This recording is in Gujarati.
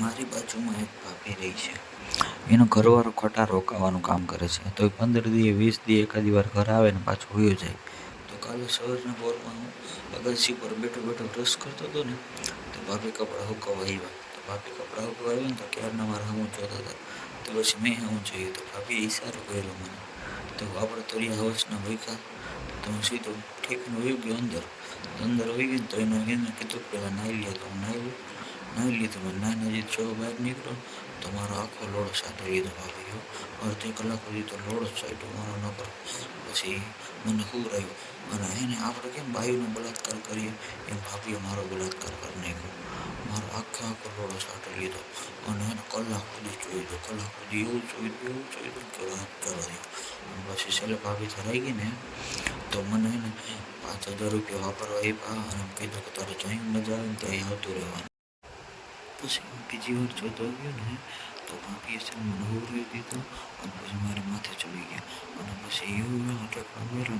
મારી બાજુમાં એક ભાભી રહી છે. એનો ઘરવાળો ખોટા રોકાવાનું કામ કરે છે. તો એ પંદર દીએ, વીસ દીએ એકાદી વાર ઘરે આવે ને પાછો વયો જાય. તો કાલે સવારના પોરમાં હું અગાસી પર બેઠો બેઠો બ્રશ કરતો હતો ને, તો ભાભી કપડાં હુકવા આવ્યા. તો ભાભી કપડાં હુકવા આવ્યા ને તો ક્યારના મારા હું જોતા હતા. તો પછી મેં હું જોયું. તો ભાભીએ ઈશારો કર્યો મને. તો આપણે તળિયા હાઉસના ભૂખા તો હું સીધો ઠેકીને વહી ગયો અંદર. અંદર વહી ગયો તો એનો એને કીધું પહેલાં નાહી લે તો હું નાહી લઉં. નાહી લીધું મેં નાહીને જે છો બહાર નીકળ્યો તો મારો આખો લોડો સાથે લીધો ભાભીઓ અડધી કલાક સુધી તો લોડો જ સાટ્યો મારો નકર પછી મને ખુરાયું અને એને આપણે કેમ બાયુનો બલાત્કાર કરીએ? એમ ભાભીએ મારો બલાત્કાર કરી નાખ્યો. મારો આખો આખો લોડો સાટો લીધો. અને એને કલાક સુધી જોઈ દો કલાક સુધી એવું જોઈ દો એવું જોઈ કે વાત કરવા પછી છેલ્લે ભાભી ધરાઈ ગઈ ને, તો મને એને પાંચ હજાર રૂપિયા વાપરવા આપ્યા અને કીધું કે તારે જોઈને મજા આવે ને ત્યાં આવતું રહેવાનું. પછી હું બીજી વાર જોતો ગયો ને, તો ભાભીએ છે મને ઉભરી દીધો અને પછી મારે માથે ચડી ગયા. અને પછી એવું એવો ટેકડો